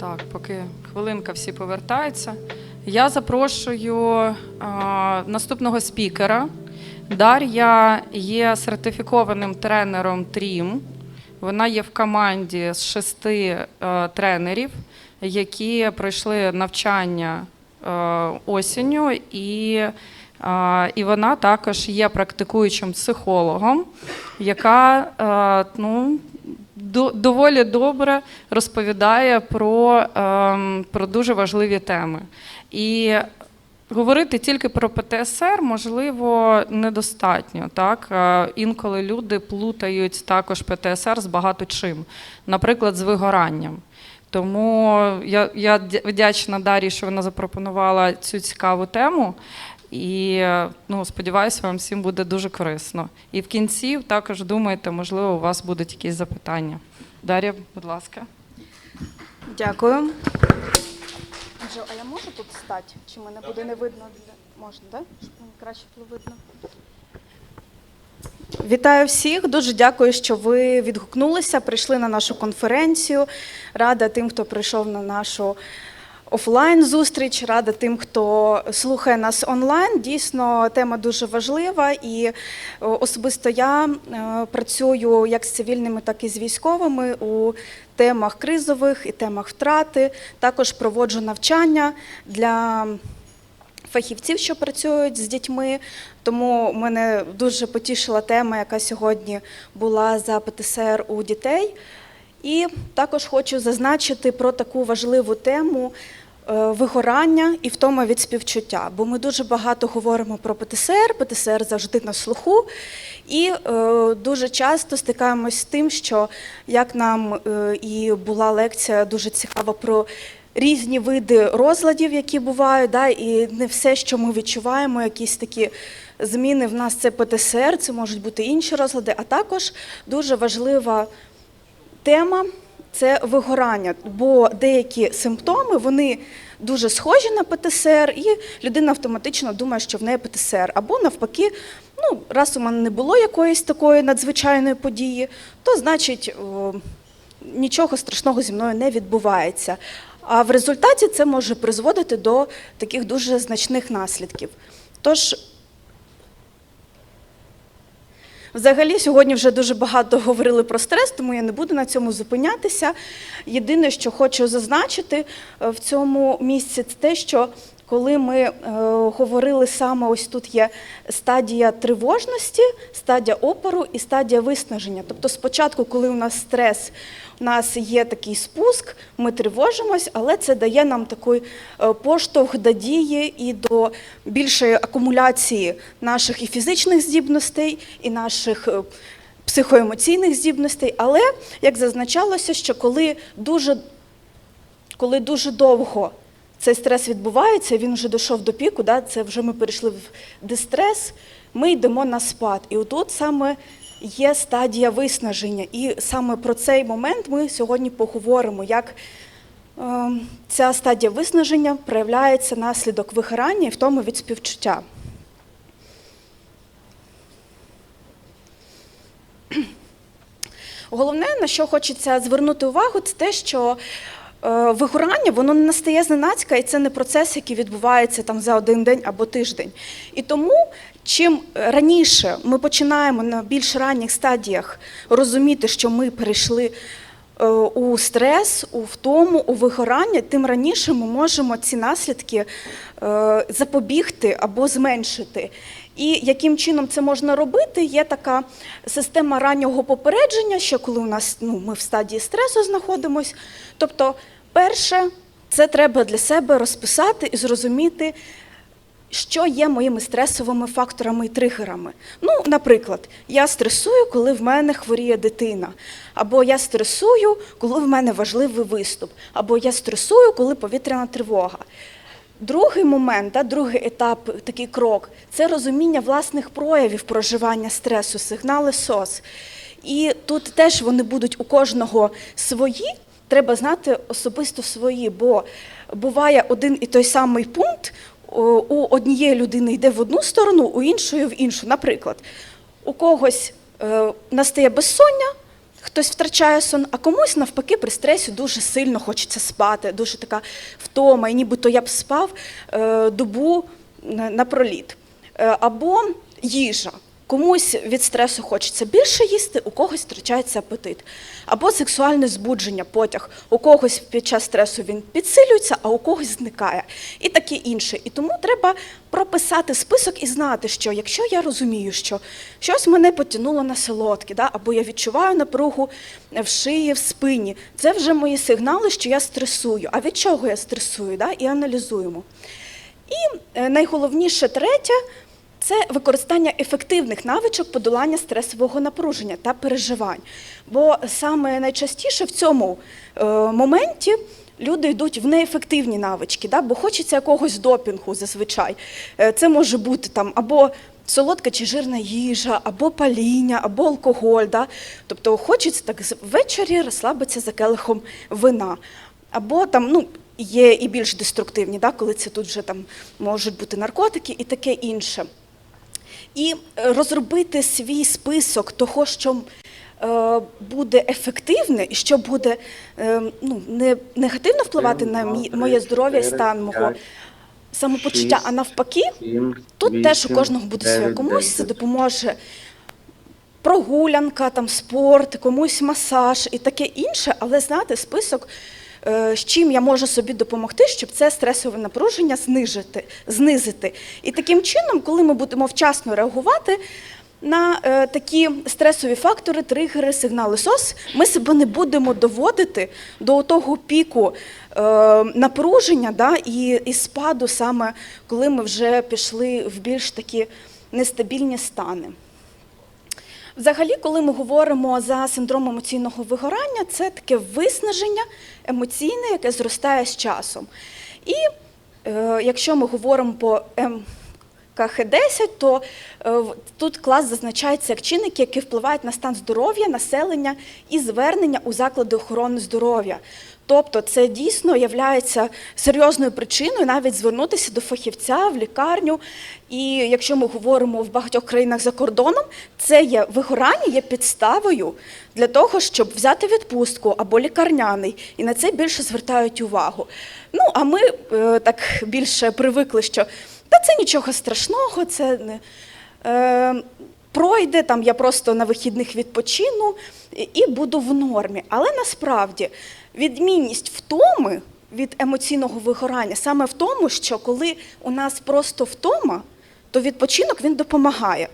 Так, поки хвилинка всі повертаються. Я запрошую а, наступного спікера. Дар'я є сертифікованим тренером Трім. Вона є в команді з шести е, тренерів, які пройшли навчання е, осінню, і, е, і вона також є практикуючим психологом, яка е, ну, доволі добре розповідає про, ем, про дуже важливі теми. І говорити тільки про ПТСР можливо недостатньо. Так? Е, Інколи люди плутають також ПТСР з багато чим, наприклад, з вигоранням. Тому я, я вдячна Дарі, що вона запропонувала цю цікаву тему. І е, ну, сподіваюся, вам всім буде дуже корисно. І в кінці також думайте, можливо, у вас будуть якісь запитання. Дар'я, будь ласка. Дякую. Анжел, а я можу тут стати? Чи мене буде не видно? Можна, так? Щоб мені краще було видно. Вітаю всіх. Дуже дякую, що ви відгукнулися, прийшли на нашу конференцію. Рада тим, хто прийшов на нашу офлайн зустріч, рада тим, хто слухає нас онлайн. Дійсно, тема дуже важлива, і е, особисто я е, працюю як з цивільними, так і з військовими у темах кризових і темах втрати. Також проводжу навчання для фахівців, що працюють з дітьми. Тому мене дуже потішила тема, яка сьогодні була за ПТСР у дітей. І також хочу зазначити про таку важливу тему е, вигорання і втома від співчуття. Бо ми дуже багато говоримо про ПТСР, ПТСР завжди на слуху. І е, дуже часто стикаємось з тим, що як нам е, і була лекція дуже цікава про різні види розладів, які бувають, да, і не все, що ми відчуваємо, якісь такі зміни в нас це ПТСР, це можуть бути інші розлади, а також дуже важлива тема це вигорання, бо деякі симптоми вони дуже схожі на ПТСР, і людина автоматично думає, що в неї ПТСР. Або навпаки, ну, раз у мене не було якоїсь такої надзвичайної події, то значить нічого страшного зі мною не відбувається. А в результаті це може призводити до таких дуже значних наслідків. Тож Взагалі, сьогодні вже дуже багато говорили про стрес, тому я не буду на цьому зупинятися. Єдине, що хочу зазначити е, в цьому місці, це те, що коли ми е, говорили саме, ось тут є стадія тривожності, стадія опору і стадія виснаження. Тобто, спочатку, коли у нас стрес, у нас є такий спуск, ми тривожимось, але це дає нам такий е, поштовх до дії і до більшої акумуляції наших і фізичних здібностей, і наших е, психоемоційних здібностей. Але як зазначалося, що коли дуже, коли дуже довго цей стрес відбувається, він вже дійшов до піку, да, це вже ми перейшли в дистрес, ми йдемо на спад. І отут саме є стадія виснаження. І саме про цей момент ми сьогодні поговоримо, як е, ця стадія виснаження проявляється наслідок вигорання і в тому від співчуття. Головне, на що хочеться звернути увагу, це те, що вигорання воно не настає зненацька, і це не процес, який відбувається там за один день або тиждень. І тому, чим раніше ми починаємо на більш ранніх стадіях розуміти, що ми перейшли е, у стрес, у втому, у вигорання, тим раніше ми можемо ці наслідки е, запобігти або зменшити. І яким чином це можна робити? Є така система раннього попередження, що коли у нас ну, ми в стадії стресу знаходимося. Тобто, перше, це треба для себе розписати і зрозуміти, що є моїми стресовими факторами і тригерами. Ну, наприклад, я стресую, коли в мене хворіє дитина, або я стресую, коли в мене важливий виступ, або я стресую, коли повітряна тривога. Другий момент, да, другий етап, такий крок це розуміння власних проявів проживання стресу, сигнали СОС. І тут теж вони будуть у кожного свої, треба знати особисто свої, бо буває один і той самий пункт у однієї людини йде в одну сторону, у іншої в іншу. Наприклад, у когось е, настає безсоння, хтось втрачає сон, а комусь навпаки при стресі дуже сильно хочеться спати, дуже така втома, і нібито я б спав е, добу на- напроліт. Е, або їжа. Комусь від стресу хочеться більше їсти, у когось втрачається апетит. Або сексуальне збудження, потяг. У когось під час стресу він підсилюється, а у когось зникає. І таке інше. І тому треба прописати список і знати, що якщо я розумію, що щось мене потягнуло на солодке, да, або я відчуваю напругу в шиї, в спині, це вже мої сигнали, що я стресую. А від чого я стресую? Да? І аналізуємо. І е, найголовніше третє це використання ефективних навичок подолання стресового напруження та переживань. Бо саме найчастіше в цьому е, моменті люди йдуть в неефективні навички, да? бо хочеться якогось допінгу зазвичай. Е, Це може бути там або солодка чи жирна їжа, або паління, або алкоголь. Да? Тобто хочеться так ввечері розслабитися за келихом вина. Або там, ну, є і більш деструктивні, да, коли це тут вже там можуть бути наркотики і таке інше. І е, розробити свій список того, що е, буде ефективне і що буде е, ну, не негативно впливати на моє здоров'я і стан мого самопочуття, а навпаки, Тут теж у кожного буде своє. Комусь це допоможе прогулянка, там, спорт, комусь масаж і таке інше, але знати список, з чим я можу собі допомогти, щоб це стресове напруження знижити, знизити. І таким чином, коли ми будемо вчасно реагувати на е, такі стресові фактори, тригери, сигнали СОС, ми себе не будемо доводити до того піку е, напруження да, і, і спаду, саме коли ми вже пішли в більш такі нестабільні стани. Взагалі, коли ми говоримо за синдром емоційного вигорання, це таке виснаження емоційне, яке зростає з часом. І е, якщо ми говоримо по МКХ-10, то е, тут клас зазначається як чинники, які впливають на стан здоров'я населення і звернення у заклади охорони здоров'я. Тобто це дійсно є серйозною причиною навіть звернутися до фахівця в лікарню. І якщо ми говоримо в багатьох країнах за кордоном, це є вигорання є підставою для того, щоб взяти відпустку або лікарняний, і на це більше звертають увагу. Ну а ми е, так більше привикли, що та це нічого страшного, це не. Е, Пройде там, я просто на вихідних відпочину і- буду в нормі. Але насправді відмінність втоми від емоційного вигорання саме в тому, що коли у нас просто втома, то відпочинок він допомагає.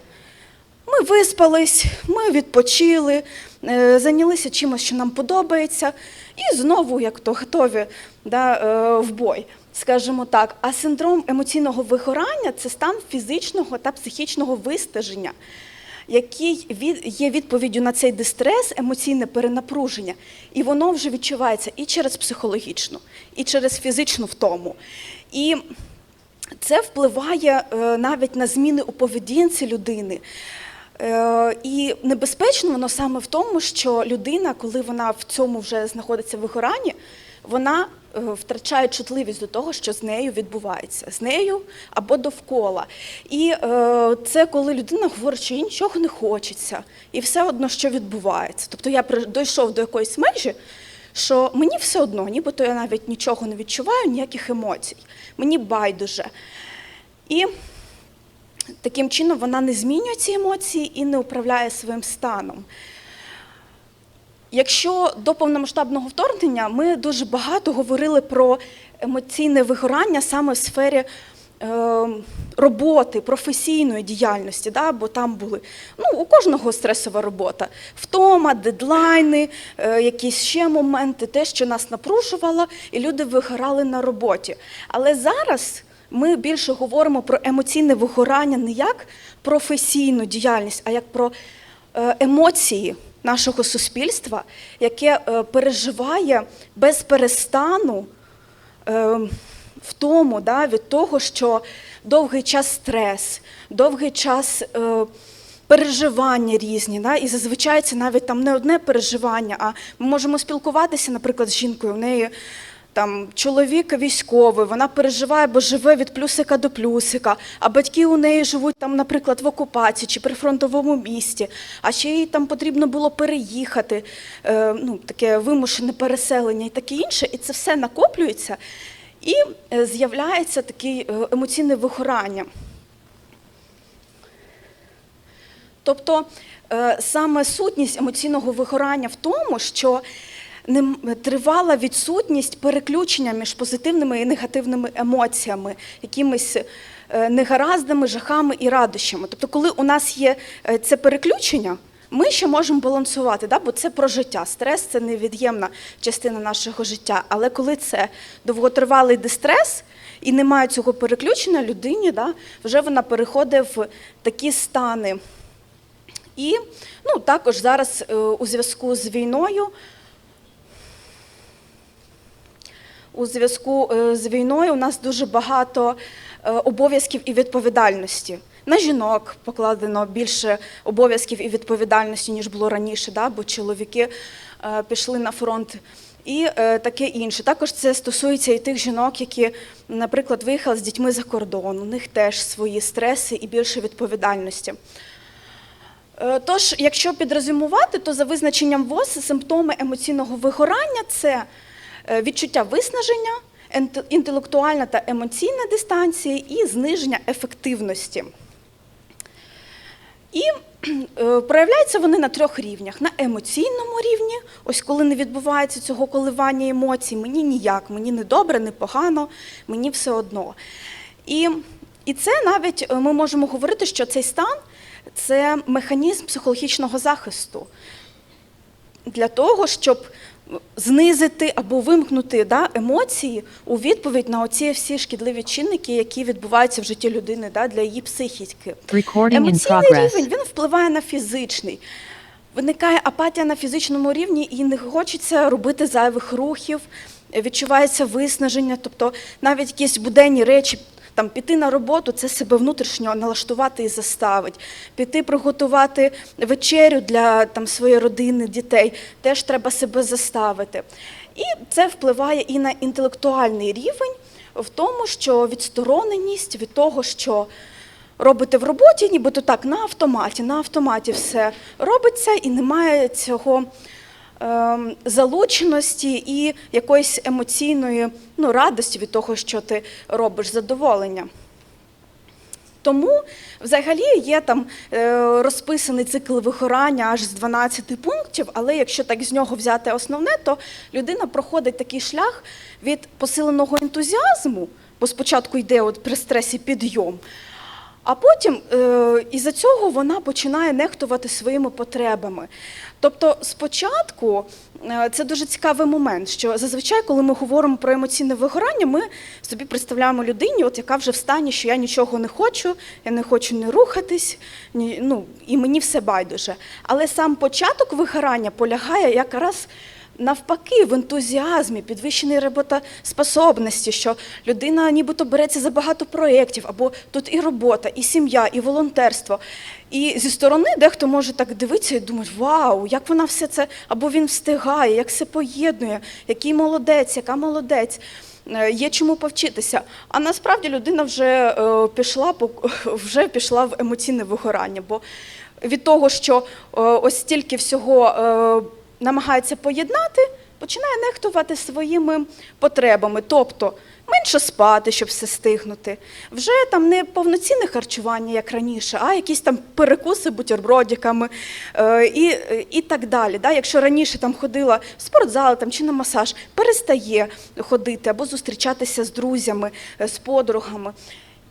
Ми виспались, ми відпочили, е, зайнялися чимось, що нам подобається, і знову, як то готові да, е, в бой, скажімо так. А синдром емоційного вигорання це стан фізичного та психічного вистаження, який є відповіддю на цей дистрес, емоційне перенапруження, і воно вже відчувається і через психологічну, і через фізичну втому. І це впливає е, навіть на зміни у поведінці людини. Е, І небезпечно воно саме в тому, що людина, коли вона в цьому вже знаходиться в вигоранні, вона втрачає чутливість до того, що з нею відбувається, з нею або довкола. І е, це коли людина говорить, що їй нічого не хочеться, і все одно, що відбувається. Тобто я дійшов до якоїсь межі, що мені все одно, нібито я навіть нічого не відчуваю, ніяких емоцій. Мені байдуже. І таким чином вона не змінює ці емоції і не управляє своїм станом. Якщо до повномасштабного вторгнення ми дуже багато говорили про емоційне вигорання саме в сфері е, роботи, професійної діяльності, да? бо там були ну, у кожного стресова робота, втома, дедлайни, е, якісь ще моменти, те, що нас напружувало, і люди вигорали на роботі. Але зараз ми більше говоримо про емоційне вигорання не як професійну діяльність, а як про е, емоції нашого суспільства, яке е, переживає без перестану е, в тому, да, від того, що довгий час стрес, довгий час е, переживання різні. Да, і зазвичай це навіть там не одне переживання, а ми можемо спілкуватися, наприклад, з жінкою. в неї там чоловік військовий, вона переживає, бо живе від плюсика до плюсика, а батьки у неї живуть там, наприклад, в окупації чи при фронтовому місті, а ще їй там потрібно було переїхати, е, ну, таке вимушене переселення і таке інше, і це все накоплюється, і е, з'являється таке е, емоційне вигорання. Тобто е, саме сутність емоційного вигорання в тому, що тривала відсутність переключення між позитивними і негативними емоціями, якимись е, негараздами, жахами і радощами. Тобто, коли у нас є е, це переключення, ми ще можемо балансувати, да? бо це про життя. Стрес це невід'ємна частина нашого життя. Але коли це довготривалий дистрес і немає цього переключення людині, да? вже вона переходить в такі стани. І ну, також зараз е, у зв'язку з війною. У зв'язку е, з війною у нас дуже багато е, обов'язків і відповідальності. На жінок покладено більше обов'язків і відповідальності, ніж було раніше, да? бо чоловіки е, пішли на фронт. І таке інше. Також це стосується і тих жінок, які, наприклад, виїхали з дітьми за кордон. У них теж свої стреси і більше відповідальності. Тож, якщо підрозумувати, то за визначенням ВОЗ симптоми емоційного вигорання це відчуття виснаження, інтелектуальна та емоційна дистанція і зниження ефективності. І е, проявляються вони на трьох рівнях: на емоційному рівні, ось коли не відбувається цього коливання емоцій, мені ніяк, мені не добре, не погано, мені все одно. І, і це навіть е, ми можемо говорити, що цей стан це механізм психологічного захисту для того, щоб знизити або вимкнути да, емоції у відповідь на оці всі шкідливі чинники, які відбуваються в житті людини да, для її психіки. Емоційний рівень він впливає на фізичний. Виникає апатія на фізичному рівні і не хочеться робити зайвих рухів, відчувається виснаження, тобто навіть якісь буденні речі. Там піти на роботу, це себе внутрішньо налаштувати і заставить. Піти приготувати вечерю для там своєї родини, дітей, теж треба себе заставити. І це впливає і на інтелектуальний рівень, в тому, що відстороненість від того, що робите в роботі, нібито так, на автоматі, на автоматі все робиться і немає цього залученості і якоїсь емоційної ну, радості від того, що ти робиш, задоволення. Тому взагалі є там е, розписаний цикл вигорання аж з 12 пунктів, але якщо так з нього взяти основне, то людина проходить такий шлях від посиленого ентузіазму, бо спочатку йде от при стресі підйом, а потім е, із-за цього вона починає нехтувати своїми потребами. Тобто, спочатку е, це дуже цікавий момент, що зазвичай, коли ми говоримо про емоційне вигорання, ми собі представляємо людині, от яка вже в стані, що я нічого не хочу, я не хочу не рухатись, ні, ну, і мені все байдуже. Але сам початок вигорання полягає якраз навпаки, в ентузіазмі, підвищеній роботоспособності, що людина нібито береться за багато проєктів, або тут і робота, і сім'я, і волонтерство. І зі сторони дехто може так дивитися і думати, вау, як вона все це, або він встигає, як все поєднує, який молодець, яка молодець. Е, Є чому повчитися. А насправді людина вже е, пішла вже пішла в емоційне вигорання, бо від того, що е, ось стільки всього намагається поєднати, починає нехтувати своїми потребами. Тобто менше спати, щоб все стигнути. Вже там не повноцінне харчування, як раніше, а якісь там перекуси бутербродиками е, і, і так далі. Да? Якщо раніше там ходила в спортзал там, чи на масаж, перестає ходити або зустрічатися з друзями, е, з подругами.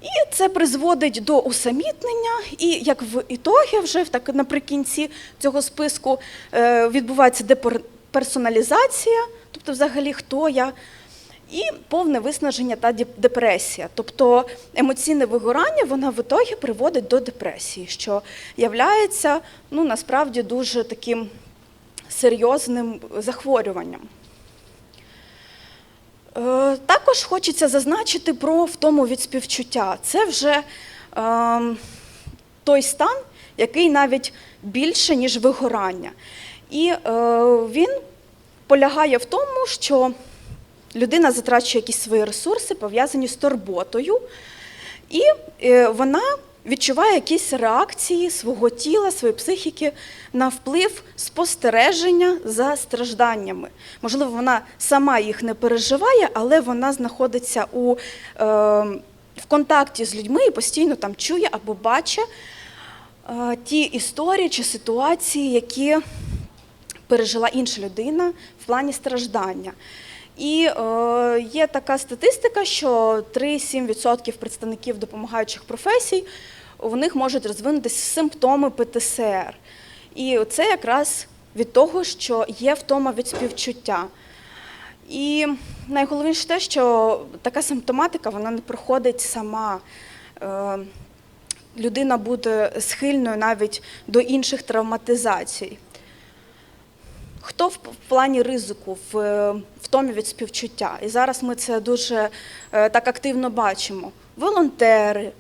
І це призводить до усамітнення, і як в ітогі, вже так наприкінці цього списку е, відбувається деперсоналізація, тобто взагалі хто я, і повне виснаження та депресія. Тобто емоційне вигорання воно в ітогі приводить до депресії, що являється ну, насправді дуже таким серйозним захворюванням. Е, Також хочеться зазначити про втому від співчуття. Це вже ем, той стан, який навіть більше, ніж вигорання. І е, він полягає в тому, що людина затрачує якісь свої ресурси, пов'язані з турботою, і е, вона відчуває якісь реакції свого тіла, своєї психіки на вплив спостереження за стражданнями. Можливо, вона сама їх не переживає, але вона знаходиться у, е, в контакті з людьми і постійно там чує або бачить е, ті історії чи ситуації, які пережила інша людина в плані страждання. І е, є така статистика, що 3-7% представників допомагаючих професій у них можуть розвинутися симптоми ПТСР. І це якраз від того, що є втома від співчуття. І найголовніше те, що така симптоматика вона не проходить сама. Е, Людина буде схильною навіть до інших травматизацій. Хто в плані ризику в, е, в томі від співчуття? І зараз ми це дуже е, так активно бачимо. Волонтери,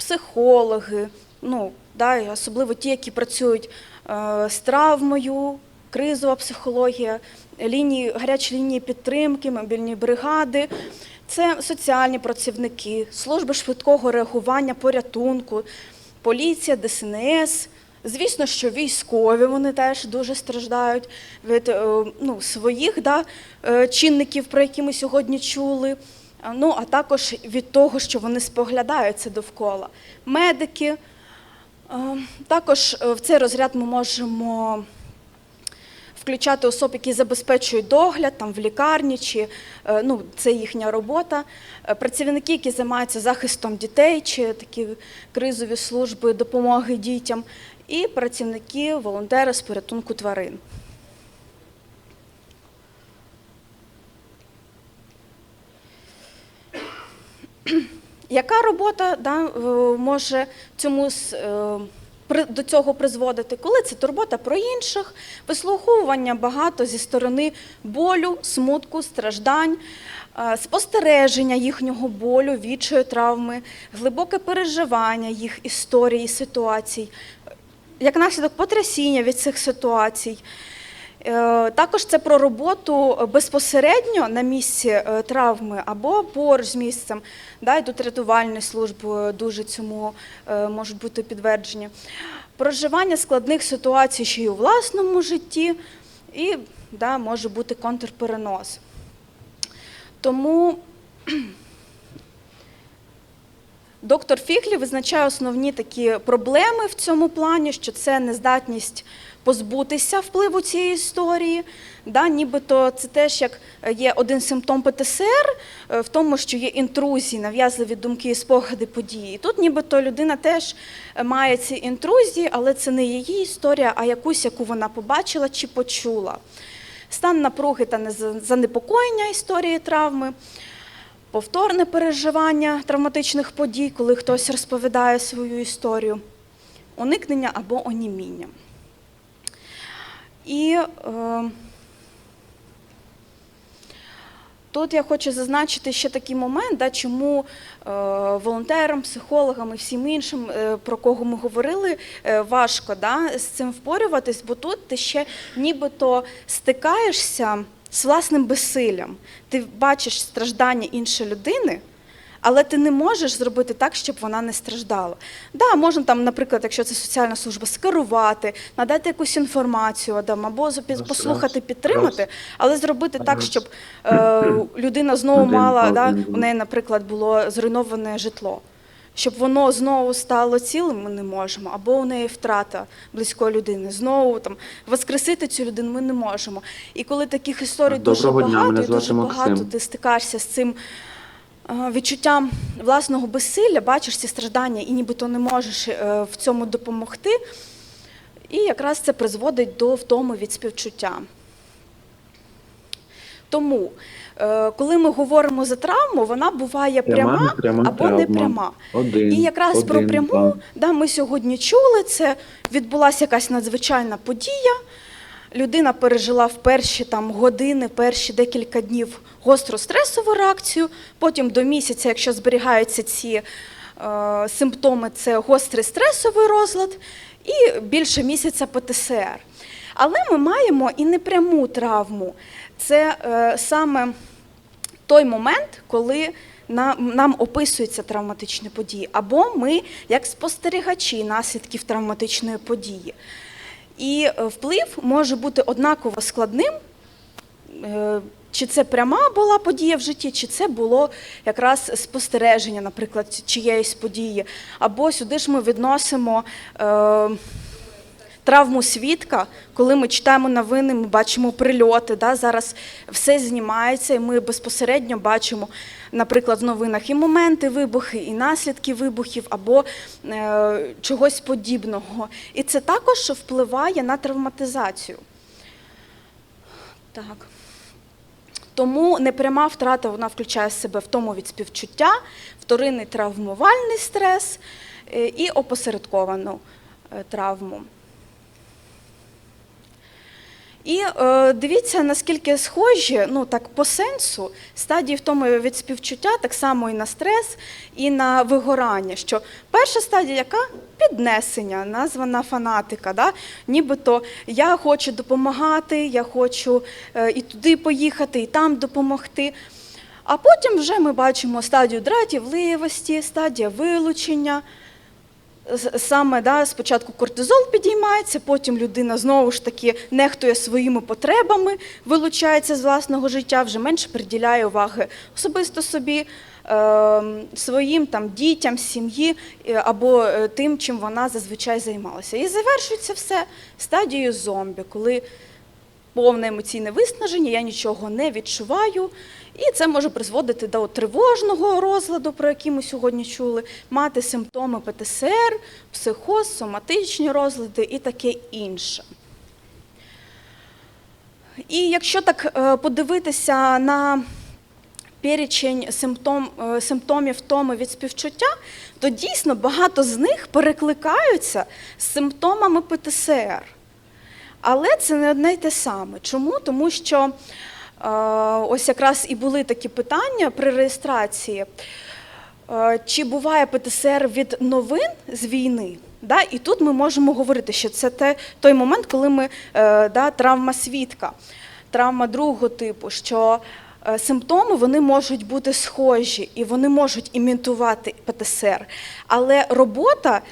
психологи, ну, да, особливо ті, які працюють е, з травмою, кризова психологія, лінії, гарячі лінії підтримки, мобільні бригади. Це соціальні працівники, служби швидкого реагування, порятунку, поліція, ДСНС. Звісно, що військові вони теж дуже страждають від е, ну, своїх да, е, чинників, про які ми сьогодні чули. Ну, а також від того, що вони споглядають це довкола. Медики. Е, Також е, в цей розряд ми можемо включати особ, які забезпечують догляд там в лікарні, чи е, ну, це їхня робота. Працівники, які займаються захистом дітей, чи такі кризові служби допомоги дітям, і працівники, волонтери з порятунку тварин. Яка робота да, е, може цьому е, до цього призводити? Коли це турбота про інших, вислуховування багато зі сторони болю, смутку, страждань, е, спостереження їхнього болю, відчаю, травми, глибоке переживання їх історії, ситуацій, як наслідок потрясіння від цих ситуацій. Е, Також це про роботу безпосередньо на місці е, травми або поруч з місцем. Да, і тут рятувальні служби дуже цьому е, можуть бути підтверджені. Проживання складних ситуацій ще й у власному житті, і да, може бути контрперенос. Тому Доктор Фіглі визначає основні такі проблеми в цьому плані, що це нездатність позбутися впливу цієї історії. Да, нібито це теж як є один симптом ПТСР е, в тому, що є інтрузії, нав'язливі думки і спогади події. Тут нібито людина теж має ці інтрузії, але це не її історія, а якусь, яку вона побачила чи почула. Стан напруги та занепокоєння історії травми повторне переживання травматичних подій, коли хтось розповідає свою історію, уникнення або оніміння. І е, тут я хочу зазначити ще такий момент, да, чому е, волонтерам, психологам і всім іншим, е, про кого ми говорили, е, важко да, з цим впорюватись, бо тут ти ще нібито стикаєшся з власним безсиллям. Ти бачиш страждання іншої людини. Але ти не можеш зробити так, щоб вона не страждала. Да, можна там, наприклад, якщо це соціальна служба, скерувати, надати якусь інформацію Адам, або послухати, підтримати, але зробити так, щоб е, людина знову мала, да, у неї, наприклад, було зруйноване житло. Щоб воно знову стало цілим, ми не можемо, або у неї втрата близької людини. Знову там воскресити цю людину ми не можемо. І коли таких історій дуже Доброго дня, багато, мене і дуже звати Максим. багато ти стикаєшся з цим відчуттям власного безсилля, бачиш ці страждання і нібито не можеш е, в цьому допомогти. І якраз це призводить до втоми від співчуття. Тому, е, коли ми говоримо за травму, вона буває Пряма, пряма, або травма. непряма. Один, І якраз про пряму два. да, ми сьогодні чули, це відбулася якась надзвичайна подія. Людина пережила в перші там, години, перші декілька днів гостру стресову реакцію, потім до місяця, якщо зберігаються ці е, симптоми, це гострий стресовий розлад, і більше місяця ПТСР. Але ми маємо і непряму травму. Це е, саме той момент, коли нам, нам описуються травматичні події, або ми як спостерігачі наслідків травматичної події. І е, вплив може бути однаково складним, е, чи це пряма була подія в житті, чи це було якраз спостереження, наприклад, чиєїсь події. Або сюди ж ми відносимо. Е, Травму свідка, коли ми читаємо новини, ми бачимо прильоти. Да? Зараз все знімається, і ми безпосередньо бачимо, наприклад, в новинах і моменти вибухи, і наслідки вибухів, або е, чогось подібного. І це також впливає на травматизацію. Так. Тому непряма втрата вона включає в себе в тому від співчуття, вторинний травмувальний стрес е, і опосередковану е, травму. І е, дивіться, наскільки схожі, ну так по сенсу, стадії втоми від співчуття, так само і на стрес, і на вигорання. Що перша стадія, яка піднесення, названа фанатика. Да? Нібито я хочу допомагати, я хочу е, і туди поїхати, і там допомогти. А потім вже ми бачимо стадію дратівливості, стадія вилучення. Саме да, спочатку кортизол підіймається, потім людина знову ж таки нехтує своїми потребами, вилучається з власного життя, вже менше приділяє уваги особисто собі, е, своїм там, дітям, сім'ї е, або е, тим, чим вона зазвичай займалася. І завершується все стадією зомбі, коли повне емоційне виснаження, я нічого не відчуваю. І це може призводити до тривожного розладу, про який ми сьогодні чули, мати симптоми ПТСР, психоз, соматичні розлади і таке інше. І якщо так е, подивитися на перечень симптом, е, симптомів втоми від співчуття, то дійсно багато з них перекликаються з симптомами ПТСР. Але це не одне й те саме. Чому? Тому що е, ось якраз і були такі питання при реєстрації. Е, Чи буває ПТСР від новин з війни? Да? І тут ми можемо говорити, що це те, той момент, коли ми е, да, травма свідка, травма другого типу, що симптоми вони можуть бути схожі і вони можуть імітувати ПТСР. Але робота е,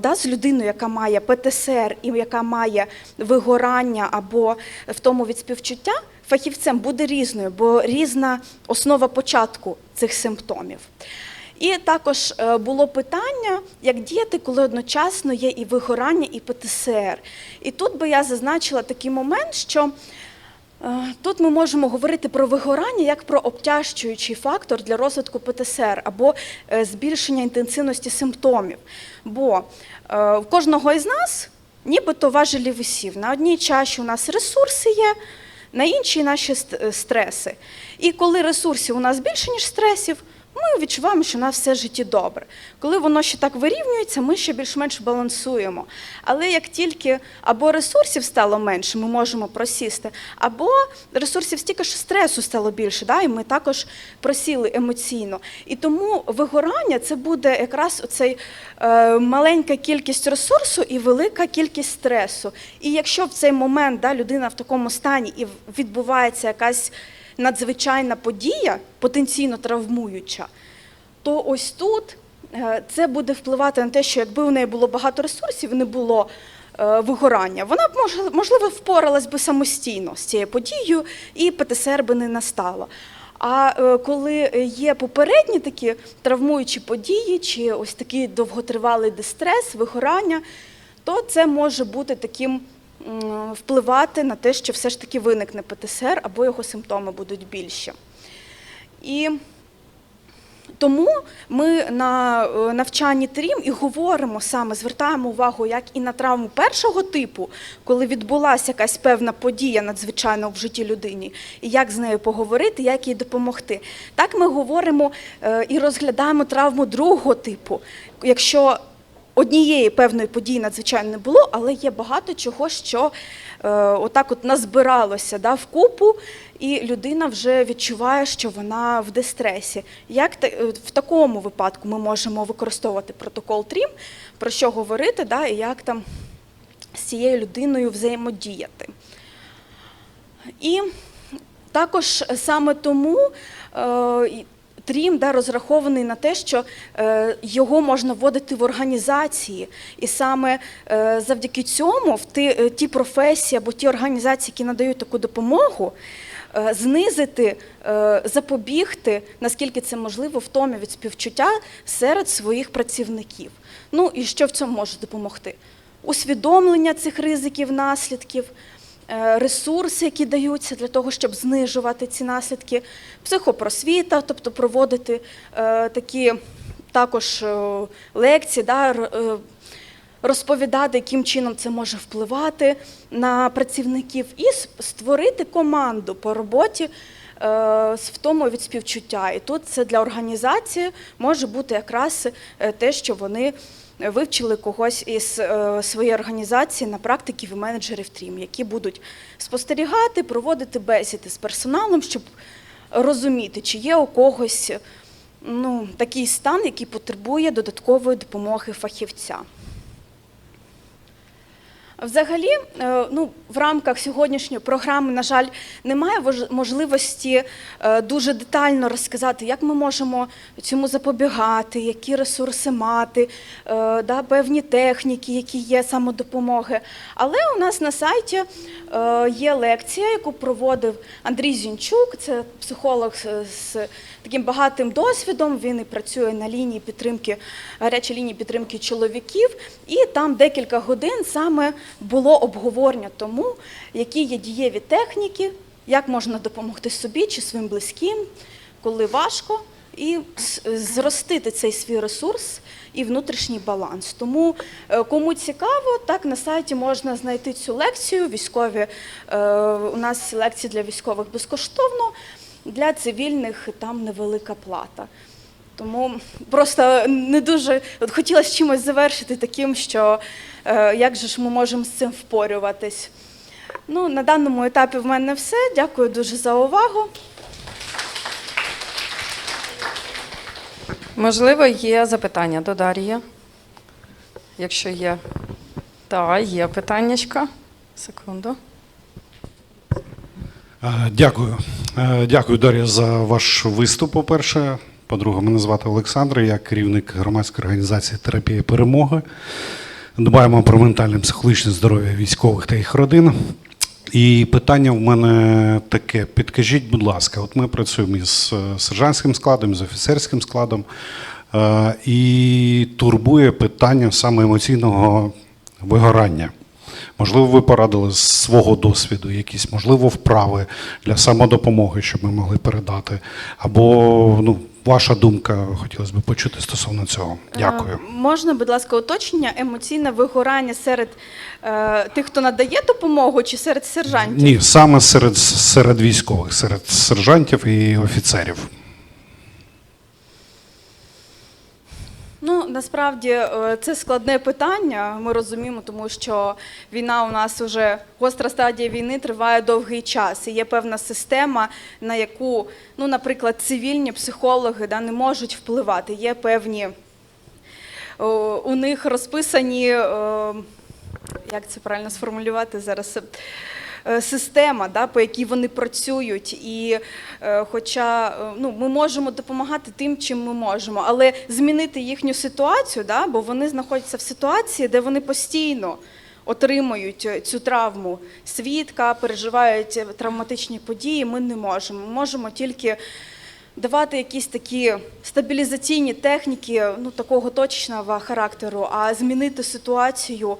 да, з людиною, яка має ПТСР і яка має вигорання або втому від співчуття, фахівцем буде різною, бо різна основа початку цих симптомів. І також е, було питання, як діяти, коли одночасно є і вигорання, і ПТСР. І тут би я зазначила такий момент, що е, тут ми можемо говорити про вигорання як про обтяжчуючий фактор для розвитку ПТСР або е, збільшення інтенсивності симптомів. Бо е, в кожного із нас нібито важелі висів. На одній чаші у нас ресурси є, на іншій наші е, стреси. І коли ресурсів у нас більше, ніж стресів, ми відчуваємо, що у нас все в житті добре. Коли воно ще так вирівнюється, ми ще більш-менш балансуємо. Але як тільки або ресурсів стало менше, ми можемо просісти, або ресурсів стільки що стресу стало більше, да, і ми також просіли емоційно. І тому вигорання це буде якраз оцей е, маленька кількість ресурсу і велика кількість стресу. І якщо в цей момент да, людина в такому стані і відбувається якась надзвичайна подія, потенційно травмуюча, то ось тут е, це буде впливати на те, що якби у неї було багато ресурсів, не було е, вигорання, вона б мож- можливо впоралась би самостійно з цією подією, і ПТСР би не настало. А е, коли є попередні такі травмуючі події, чи ось такий довготривалий дистрес, вигорання, то це може бути таким впливати на те, що все ж таки виникне ПТСР або його симптоми будуть більші. І тому ми на е, навчанні ТРІМ і говоримо саме, звертаємо увагу як і на травму першого типу, коли відбулася якась певна подія надзвичайно в житті людині, і як з нею поговорити, як їй допомогти. Так ми говоримо е, і розглядаємо травму другого типу. Якщо однієї певної події надзвичайно не було, але є багато чого, що е, отак от назбиралося да, вкупу, і людина вже відчуває, що вона в дистресі. Як та- е, в такому випадку ми можемо використовувати протокол ТРІМ, про що говорити, да, і як там з цією людиною взаємодіяти. І також саме тому е, Трім да, розрахований на те, що е, його можна вводити в організації, і саме е, завдяки цьому в ті, е, ті професії або ті організації, які надають таку допомогу, е, знизити, е, запобігти, наскільки це можливо, втомі від співчуття серед своїх працівників. Ну і що в цьому може допомогти? Усвідомлення цих ризиків, наслідків, ресурси, які даються для того, щоб знижувати ці наслідки, психопросвіта, тобто проводити е, такі також е, лекції, да, е, розповідати, яким чином це може впливати на працівників, і створити команду по роботі. е, з втому від співчуття. І тут це для організації може бути якраз е, те, що вони вивчили когось із е, своєї організації на практиків і менеджерів трім, які будуть спостерігати, проводити бесіди з персоналом, щоб розуміти, чи є у когось ну, такий стан, який потребує додаткової допомоги фахівця. Взагалі, е, ну, в рамках сьогоднішньої програми, на жаль, немає можливості е, дуже детально розказати, як ми можемо цьому запобігати, які ресурси мати, е, да, певні техніки, які є самодопомоги. Але у нас на сайті є лекція, яку проводив Андрій Зінчук, це психолог з таким багатим досвідом. Він і працює на лінії підтримки, гарячій лінії підтримки чоловіків. І там декілька годин саме було обговорення тому, які є дієві техніки, як можна допомогти собі чи своїм близьким, коли важко, і зростити цей свій ресурс і внутрішній баланс. Тому е, кому цікаво, так на сайті можна знайти цю лекцію. Військові е, у нас лекції для військових безкоштовно, для цивільних там невелика плата. Тому просто не дуже от хотілося чимось завершити таким, що е, як же ж ми можемо з цим впорюватись. Ну, на даному етапі в мене все. Дякую дуже за увагу. Можливо, є запитання до Дар'ї. Якщо є. Так, є питаннячка. Секунду. Е, Дякую. Е, Дякую, Дар'я, за ваш виступ, по-перше. По-друге, мене звати Олександр, я керівник громадської організації Терапія перемоги. Дбаємо про ментальне психологічне здоров'я військових та їх родин. І питання в мене таке: підкажіть, будь ласка, от ми працюємо із е, сержантським складом, з офіцерським складом, і турбує питання саме емоційного вигорання. Можливо, ви порадили з свого досвіду якісь, можливо, вправи для самодопомоги, щоб ми могли передати. Або ну, ваша думка хотілося б почути стосовно цього. Дякую. Е, Можна, будь ласка, уточнення емоційне вигорання серед е, тих, хто надає допомогу, чи серед сержантів? Ні, саме серед, серед військових, серед сержантів і офіцерів. Ну насправді е, це складне питання. Ми розуміємо, тому що війна у нас вже гостра стадія війни триває довгий час. І є певна система, на яку, ну, наприклад, цивільні психологи да, не можуть впливати. Є певні у них розписані, е, як це правильно сформулювати зараз. Е, Система, да, по якій вони працюють, і е, хоча е, ну, ми можемо допомагати тим, чим ми можемо, але змінити їхню ситуацію, да, бо вони знаходяться в ситуації, де вони постійно отримують цю травму свідка, переживають травматичні події, ми не можемо. Ми можемо тільки давати якісь такі стабілізаційні техніки ну, такого точного характеру, а змінити ситуацію,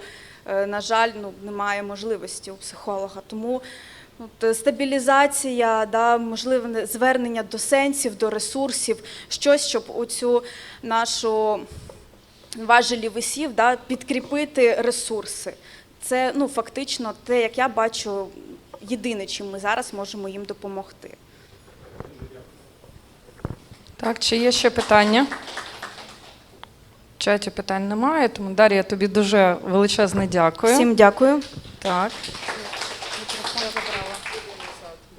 на жаль, ну, немає можливості у психолога. Тому ну, т- стабілізація, да, можливе звернення до сенсів, до ресурсів, щось, щоб оцю нашу важелі висів, да, підкріпити ресурси. Це ну, фактично те, як я бачу, єдине, чим ми зараз можемо їм допомогти. Так, чи є ще питання? Чаті питань немає, тому Дар'я, тобі дуже величезне дякую. Всім дякую. Так.